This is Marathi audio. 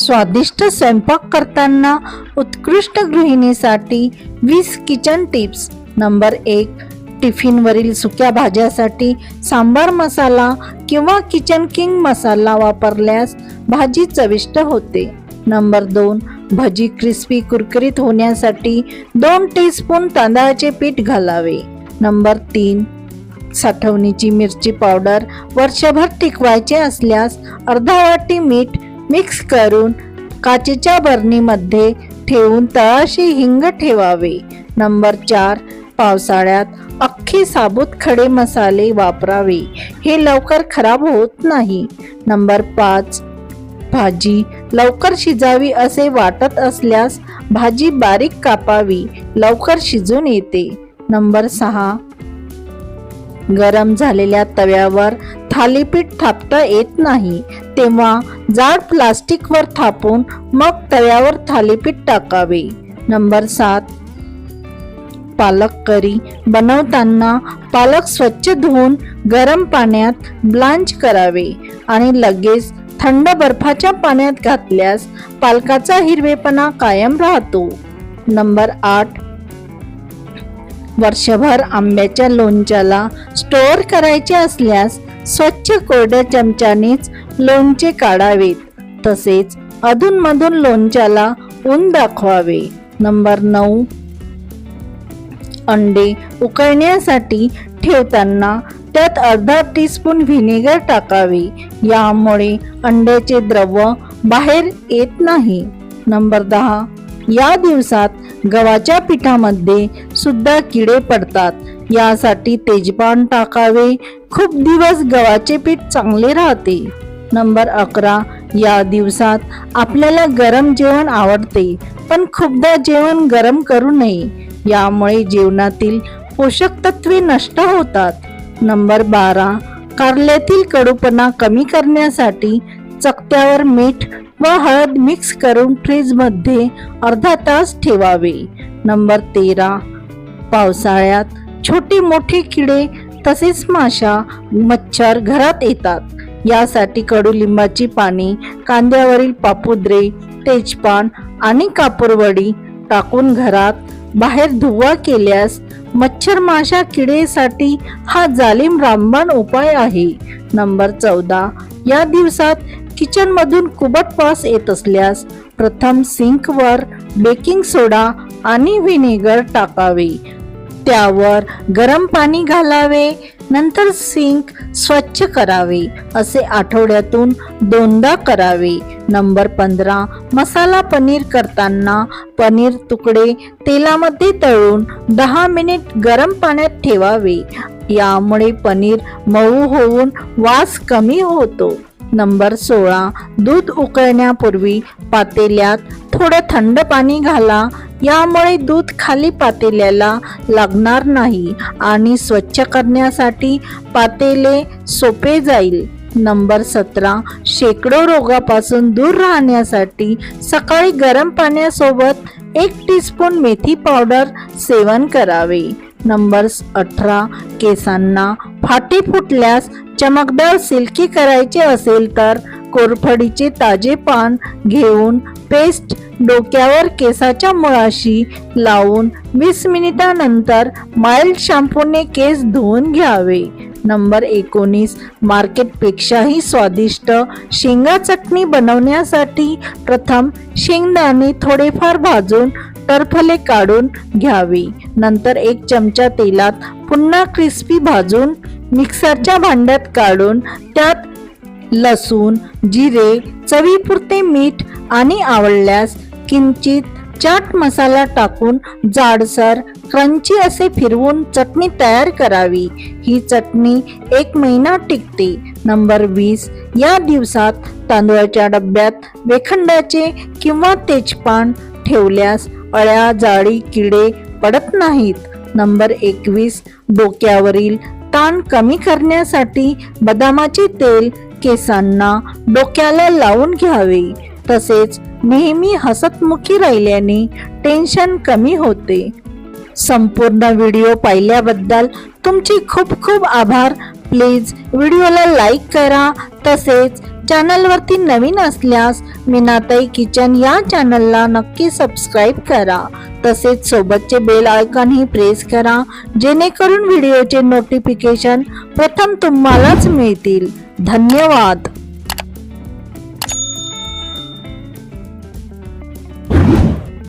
स्वादिष्ट स्वयंपाक करताना उत्कृष्ट गृहिणीसाठी वीस किचन टिप्स नंबर एक टिफिनवरील सुक्या भाज्यासाठी सांबार मसाला किंवा किचन किंग मसाला वापरल्यास भाजी चविष्ट होते. नंबर दोन भजी क्रिस्पी कुरकुरीत होण्यासाठी दोन टीस्पून तांदळाचे पीठ घालावे. नंबर तीन साठवणीची मिरची पावडर वर्षभर टिकवायचे असल्यास अर्धा वाटी मीठ मिक्स करून काचेच्या बरणीमध्ये ठेवून तळाशी हिंग ठेवावे. नंबर चार पावसाळ्यात अख्खे साबूत खडे मसाले वापरावे. हे लवकर खराब होत नाही. नंबर पाच भाजी लवकर शिजावी असे वाटत असल्यास भाजी बारीक कापावी लवकर शिजून येते. नंबर सहा गरम झालेल्या तव्यावर थालीपीठ थापता येत नाही. तेव्हा जाड प्लास्टिकवर थापून मग तव्यावर थालीपीठ टाकावे. नंबर सात. पालक करी बनवताना पालक स्वच्छ धुवून गरम पाण्यात ब्लांच करावे आणि लगेच थंड बर्फाच्या पाण्यात घातल्यास पालकाचा हिरवेपणा कायम राहतो. नंबर आठ. वर्षभर आंब्याच्या लोणच्याला स्टोअर करायचे असल्यास स्वच्छ कोरड्या चमच्यानेच लोणचे काढावेत. तसेच अधूनमधून लोणच्याला ऊन दाखवावे. नंबर नऊ. अंडे उकळण्यासाठी ठेवताना त्यात अर्धा टीस्पून व्हिनेगर टाकावे. यामुळे अंड्याचे द्रव बाहेर येत नाही. नंबर दहा. या दिवसात गव्हाच्या पिठामध्ये सुद्धा किडे पडतात. यासाठी तेजपान टाकावे. खूप दिवस गव्हाचे पीठ चांगले राहते. नंबर अकरा. या दिवसात आपल्याला गरम जेवण आवडते पण खूपदा जेवण गरम करू नये. यामुळे जेवणातील पोषक तत्वे नष्ट होतात. नंबर बारा. कारल्यातील कडूपणा कमी करण्यासाठी चकत्यावर मीठ व हळद मिक्स करून फ्रीजमध्ये अर्धा तास ठेवावे. नंबर तेरा. पावसाळ्यात छोटे मोठे किडे तसेच माशा मच्छर घरात येतात. यासाठी कडुलिंबाची पाने कांद्यावरील पापुद्रे तेजपान आणि कापूरवडी टाकून घरात बाहेर धुवा केल्यास मच्छर माशा किडेसाठी हा जालिम रामबाण उपाय आहे. नंबर चौदा. या दिवसात किचन मधून कुबट वास येत असल्यास प्रथम सिंकवर बेकिंग सोडा आणि व्हिनेगर टाकावे. त्यावर गरम पाणी घालावे. नंतर सिंक स्वच्छ करावे असे आठवड्यातून दोनदा करावे. नंबर पंधरा मसाला पनीर करताना पनीर तुकडे तेलामध्ये तळून दहा मिनिट गरम पाण्यात ठेवावे. यामुळे पनीर मऊ होऊन वास कमी होतो. नंबर सोळा. दूध उकळण्यापूर्वी पातेल्यात थोडं थंड पाणी घाला. यामुळे दूध खाली पातेल्याला लागणार नाही आणि स्वच्छ करण्यासाठी पातेले सोपे जाईल. नंबर सतरा. शेकडो रोगापासून दूर राहण्यासाठी सकाळी गरम पाण्यासोबत एक टीस्पून मेथी पावडर सेवन करावे. नंबर अठरा. केसांना फाटी फुटल्यास चमकदार सिल्की करायचे असेल तर कोरफडीचे ताजे पान घेऊन पेस्ट डोक्यावर केसाच्या मुळाशी लावून वीस मिनिटानंतर माइल्ड शॅम्पूने केस धुवून घ्यावे. नंबर एकोणीस मार्केटपेक्षाही स्वादिष्ट शेंगा चटणी बनवण्यासाठी प्रथम शेंगदाणे थोडेफार भाजून टरफले काढून घ्यावी. नंतर एक चमचा तेलात पुन्हा क्रिस्पी भाजून मिक्सरच्या भांड्यात काढून त्यात लसूण जिरे चवीपुरते मीठ आणि आवडल्यास किंचित चाट मसाला टाकून जाडसर क्रंची असे फिरवून चटणी तयार करावी. ही चटणी एक महिना टिकते. नंबर वीस या दिवसात तांदूळाच्या डब्यात वेखंडाचे किंवा तेजपान ठेवल्यास अळ्या जाळी किडे पडत नाहीत. नंबर एकवीस डोक्यावरील ताण कमी करण्यासाठी बदामाचे तेल केसांना डोक्याला लावून घ्यावे. तसेच नेहमी हसतमुखी राहिल्याने टेन्शन कमी होते. संपूर्ण व्हिडिओ पाहिल्याबद्दल तुमचे खूप खूप आभार. प्लीज व्हिडिओला लाईक करा. तसेच चॅनलवरती नवीन असल्यास मीनाताई किचन या चॅनलला नक्की सबस्क्राईब करा. तसेच सोबतचे बेल आयकॉनही प्रेस करा जेणेकरून व्हिडिओचे नोटिफिकेशन प्रथम तुम्हालाच मिळतील. धन्यवाद!